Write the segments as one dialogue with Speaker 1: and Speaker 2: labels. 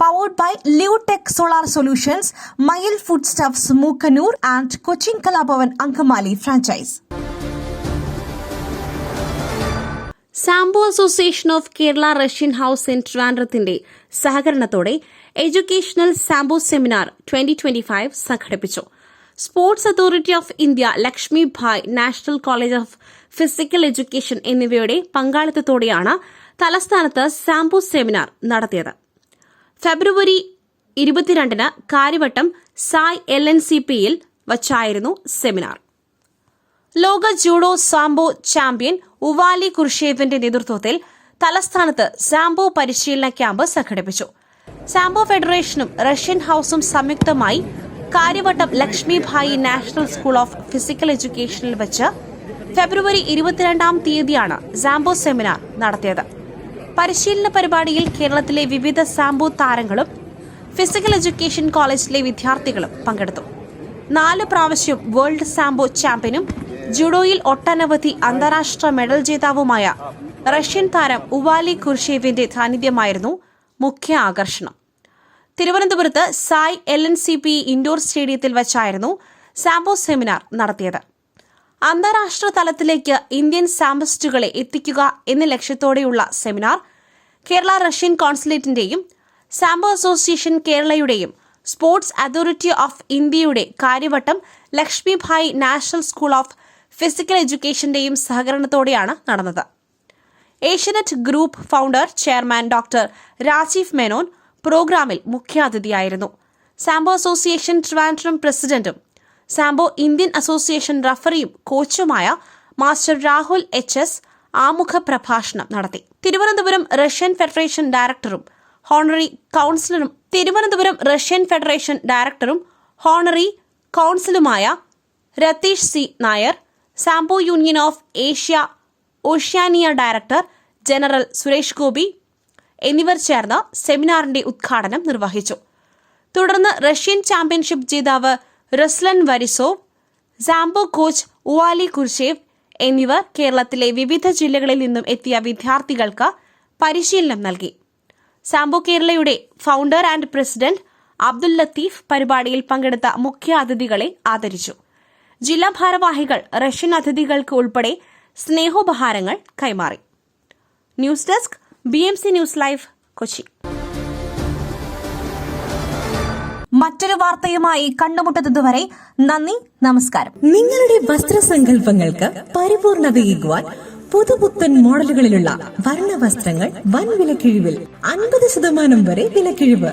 Speaker 1: Powered by Leotech solar solutions Mayil food stuffs Mookkannoor and Cochin Kalabhavan Angamaly franchise
Speaker 2: sambo association of Kerala Russian house in ട്രിവാൻഡ്രത്തിന്റെ സഹകരണത്തോടെ educational sambo seminar twenty twenty five സംഘടിപ്പിച്ചു. Sports authority of India Lakshmi Bai national college of physical education എന്നിവയുടെ പങ്കാളിത്തത്തോടെയാണ് തലസ്ഥാനത്ത് sambo seminar നടത്തിയത്. ഫെബ്രുവരി ഇരുപത്തിരണ്ടിന് Karyavattom SAI L N C പിയിൽ വച്ചായിരുന്നു seminar. ലോക ജൂഡോ സാംബോ ചാമ്പ്യൻ ഉവാലി കുർഷേവിന്റെ നേതൃത്വത്തിൽ തലസ്ഥാനത്ത് സാംബോ പരിശീലന ക്യാമ്പ് സംഘടിപ്പിച്ചു. സാംബോ ഫെഡറേഷനും റഷ്യൻ ഹൌസും സംയുക്തമായി Karyavattom Lakshmibai national school of physical എഡ്യൂക്കേഷനിൽ വെച്ച് ഫെബ്രുവരി ഇരുപത്തിരണ്ടാം തീയതിയാണ് സാംബോ സെമിനാർ നടത്തിയത്. പരിശീലന പരിപാടിയിൽ കേരളത്തിലെ വിവിധ സാമ്പു താരങ്ങളും ഫിസിക്കൽ എഡ്യൂക്കേഷൻ കോളേജിലെ വിദ്യാർത്ഥികളും പങ്കെടുത്തു. നാല് പ്രാവശ്യം വേൾഡ് സാംബോ ചാമ്പ്യനും ജുഡോയിൽ ഒട്ടനവധി അന്താരാഷ്ട്ര മെഡൽ ജേതാവുമായ റഷ്യൻ താരം ഉവാലി കുർഷേവിന്റെ സാന്നിധ്യമായിരുന്നു മുഖ്യ ആകർഷണം. തിരുവനന്തപുരത്ത് SAI L N C P indoor സ്റ്റേഡിയത്തിൽ വച്ചായിരുന്നു സാമ്പോ സെമിനാർ നടത്തിയത്. അന്താരാഷ്ട്ര തലത്തിലേക്ക് ഇന്ത്യൻ സാമ്പസ്റ്റുകളെ എത്തിക്കുക എന്ന ലക്ഷ്യത്തോടെയുള്ള സെമിനാർ കേരള റഷ്യൻ കോൺസുലേറ്റിന്റെയും സാമ്പോ അസോസിയേഷൻ കേരളയുടെയും സ്പോർട്സ് അതോറിറ്റി ഓഫ് ഇന്ത്യയുടെ Karyavattom Lakshmibai national school of physical എഡ്യൂക്കേഷന്റെയും സഹകരണത്തോടെയാണ് നടന്നത്. Asianet group founder chairman doctor Rajeev Menon പ്രോഗ്രാമിൽ മുഖ്യാതിഥിയായിരുന്നു. സാംബോ അസോസിയേഷൻ ട്രിവാൻഡ്രം പ്രസിഡന്റും സാംബോ ഇന്ത്യൻ അസോസിയേഷൻ റഫറിയും കോച്ചുമായ മാസ്റ്റർ രാഹുൽ എച്ച് എസ് ആമുഖ പ്രഭാഷണം നടത്തി. തിരുവനന്തപുരം റഷ്യൻ ഫെഡറേഷൻ ഡയറക്ടറും ഹോണറി കൌൺസിലറും തിരുവനന്തപുരം റഷ്യൻ ഫെഡറേഷൻ ഡയറക്ടറും honorary കൌൺസിലുമായ Ratheesh C. Nair sambo union of Asia Oceania director general Suresh Gopi എന്നിവർ ചേർന്ന് സെമിനാറിന്റെ ഉദ്ഘാടനം നിർവഹിച്ചു. തുടർന്ന് റഷ്യൻ ചാമ്പ്യൻഷിപ്പ് ജേതാവ് റസ്ലൻ വരിസോവ് സാംബോ കോച്ച് ഉവാലി കുർഷേവ് എന്നിവർ കേരളത്തിലെ വിവിധ ജില്ലകളിൽ നിന്നും എത്തിയ വിദ്യാർത്ഥികൾക്ക് പരിശീലനം നൽകി. സാംബോ കേരളയുടെ founder and president Abdul Latheef പരിപാടിയിൽ പങ്കെടുത്ത മുഖ്യ അതിഥികളെ ആദരിച്ചു. ജില്ലാ ഭാരവാഹികൾ റഷ്യൻ അതിഥികൾക്ക് ഉൾപ്പെടെ സ്നേഹോപഹാരങ്ങൾ കൈമാറി. News desk B M C news live Kochi.
Speaker 1: മറ്റൊരു വാർത്തയുമായി കണ്ടുമുട്ടുന്നതുവരെ നന്ദി നമസ്കാരം.
Speaker 3: നിങ്ങളുടെ വസ്ത്രസങ്കല്പങ്ങൾക്ക് പരിപൂർണതയേകുവാൻ പുതുപുത്തൻ മോഡലുകളിലുള്ള വർണ വസ്ത്രങ്ങൾ വൻ വിലക്കിഴിവിൽ അൻപത് ശതമാനം വരെ വിലക്കിഴിവ്.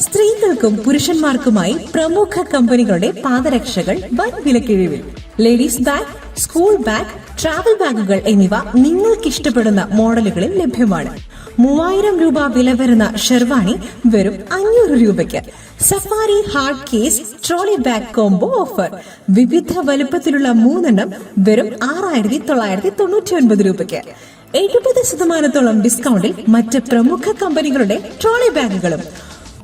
Speaker 3: സ്ത്രീകൾക്കും പുരുഷന്മാർക്കുമായി പ്രമുഖ കമ്പനികളുടെ പാദരക്ഷകൾ വൻ വിലക്കിഴിവിൽ. Ladies bag school bag travel ബാഗുകൾ എന്നിവ നിങ്ങൾക്ക് ഇഷ്ടപ്പെടുന്ന മോഡലുകളിൽ ലഭ്യമാണ്. മൂവായിരം രൂപ വില വരുന്ന ഷെർവാണി വെറും അഞ്ഞൂറ് രൂപയ്ക്ക്. Safari hard case trolley bag combo offer. വിവിധ വലുപ്പത്തിലുള്ള മൂന്നെണ്ണം വെറും ആറായിരത്തി തൊള്ളായിരത്തി തൊണ്ണൂറ്റി ഒൻപത് രൂപയ്ക്ക്. എഴുപത് ശതമാനത്തോളം ഡിസ്കൗണ്ടിൽ മറ്റ് പ്രമുഖ കമ്പനികളുടെ ട്രോളി ബാഗുകളും.